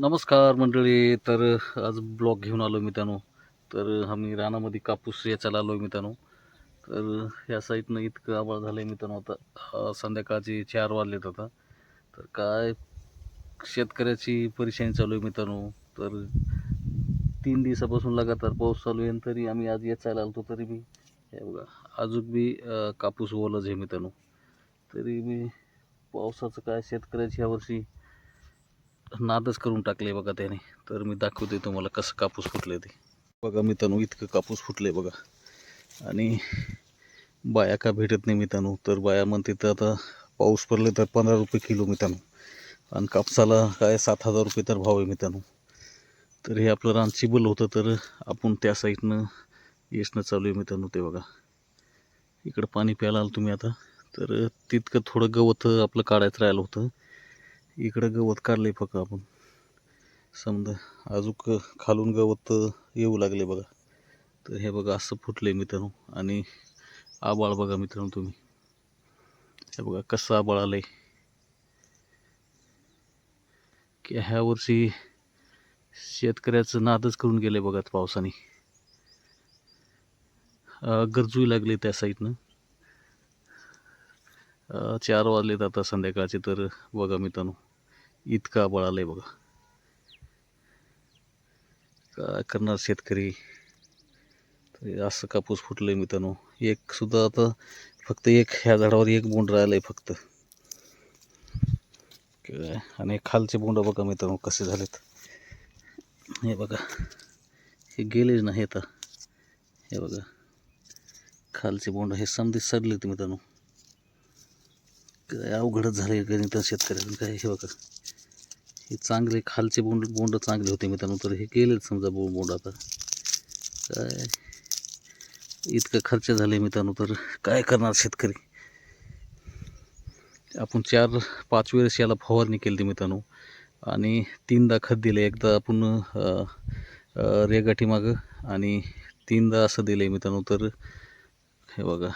नमस्कार मंडळी तर आज ब्लॉग घेऊन आलो मित्रांनो. तर आम्ही रानामध्ये कापूस याच्याला आलो मित्रांनो. तर ह्या साईडनं इतकं आबाळ झालं आहे मित्रांनो आता. संध्याकाळचे चार वाजलेत आता. तर काय शेतकऱ्याची परेशानी चालू आहे मित्रांनो. तर तीन दिवसापासून लगातार पाऊस चालू आहे तरी आम्ही आज याचायला होतो तरी बी. हे बघा अजून बी कापूस ओलाच आहे मित्रांनो. तरी मी पावसाचं काय शेतकऱ्याची यावर्षी नादच करून टाकले बघा त्याने. तर मी दाखवते तुम्हाला कसं कापूस फुटले ते. बघा मित्रांनो इतकं कापूस फुटले बघा. आणि बाया का भेटत नाही मित्रांनो? तर बाया म्हणते तर आता पाऊस पडले तर पंधरा रुपये किलो मित्रांनो. आणि कापसाला काय सात हजार रुपये तर भाव आहे मित्रांनो. तर हे आपलं रान चिबल होतं तर आपण त्या साईडनं येसणं चालू आहे मित्रांनो ते बघा. इकडं पाणी प्यायला आलं तुम्ही आता. तर तितकं थोडं गवत आपलं काढायचं राहिलं होतं. इकडं गवत काढलं आहे फक्त आपण. समजा अजूक खालून गवत येऊ लागले बघा. तर हे बघा असं फुटलं आहे मित्रांनो. आणि आबाळ बघा मित्रांनो तुम्ही. हे बघा कसं आबाळ आहे की ह्या वर्षी शेतकऱ्याचं नादच करून गेले बघा पावसाने. अं, गरजूही लागले त्या साईडनं चार वाजलेत आता संध्याकाळचे तर बघा मित्रांनो इतका बळाला आहे बघा. काय करणार शेतकरी? असं कापूस फुटलंय मित्रांनो. एक सुद्धा आता फक्त एक ह्या झाडावर एक बोंड राहिलंय फक्त. काय? आणि खालचे बोंड बघा मित्रांनो कसे झालेत. हे बघा. हे गेलेच नाही आता. हे बघा. खालचे बोंड हे समधी सडलेत मित्रांनो. काय अवघडच झाले गणित शेतकऱ्यांना काय हे बघा. हे चांगले खालचे बोंड बोंड चांगले होते मित्रांनो तर हे गेलेच समजा बोंड बोंड आता. काय? इतकं खर्च झाले मित्रांनो तर काय करणार शेतकरी? आपण चार पाच वेळेस याला फवारणी केली होती मित्रांनो आणि तीनदा खत दिले एकदा आपण रेगाठी मागं आणि तीनदा असं दिलं आहे मित्रांनो तर हे बघा.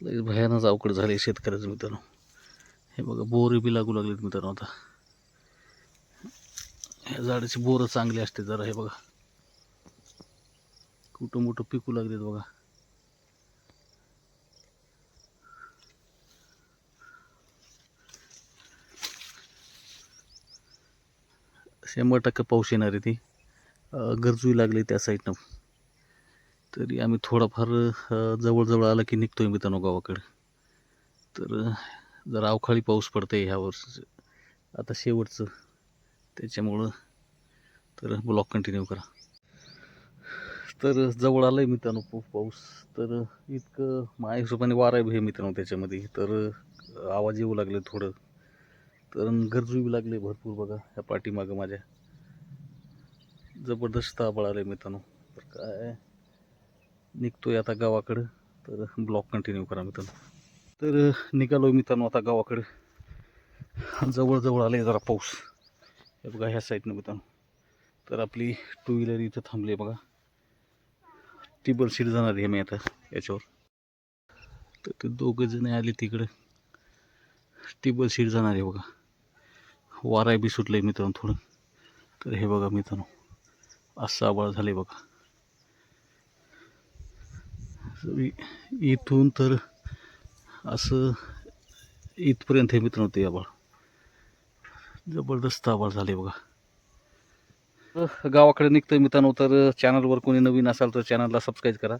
लगेच भयानच अवघड झाले शेतकऱ्याचं मित्रांनो. हे बघा बोर बी लागू लागलेत मित्रांनो आता. ह्या झाडाची बोरं चांगली असते जरा हे बघा. कुठं मोठं पिकू लागलेत बघा. शंभर टक्के पाऊस येणार आहे ती. गरजूही लागली त्या साईडनं तरी आम्ही थोडाफार जवळजवळ आलं की निघतो आहे मित्रांनो गावाकडे. तर जरा अवकाळी पाऊस पडतंय ह्या वर्षीचं. आता शेवटचं. त्याच्यामुळं तर ब्लॉक कंटिन्यू करा. तर जवळ आलं आहे मित्रांनो खूप पाऊस. तर इतकं माझ्या हिशोबाने वारा बी आहे मित्रांनो त्याच्यामध्ये. तर आवाज येऊ लागले थोडं. तर गरजू बी लागले भरपूर बघा ह्या पाठीमागं माझ्या. जबरदस्त आबाळ आलं आहे मित्रांनो. तर काय? निघतोय आता गावाकडं. तर ब्लॉक कंटिन्यू करा मित्रांनो. तर निघालो मित्रांनो आता गावाकडं. जवळजवळ आले जरा पाऊस. हे बघा ह्या साईडनं मित्रांनो. तर आपली टू व्हीलर इथं थांबली आहे बघा. टिबल सीट जाणार आहे मी आता याच्यावर. तर ते दोघं जण आले तिकडं. टिबल सीट जाणार आहे बघा. वाराय बी सुटलं आहे मित्रांनो थोडं. तर हे बघा मित्रांनो. असं आबाळ झाले बघा. इथून तर असं इथपर्यंत हे मित्रांनो ते आबाळ जबरदस्त आबाळ झाले बघा. तर गावाकडे निघतं मित्रांनो तर चॅनलवर कोणी नवीन असाल तर चॅनलला सबस्क्राईब करा.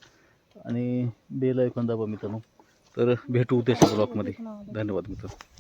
आणि बेल ऐकून दाबा मित्रांनो. तर भेटू उद्याच्या ब्लॉगमध्ये धन्यवाद मित्रांनो.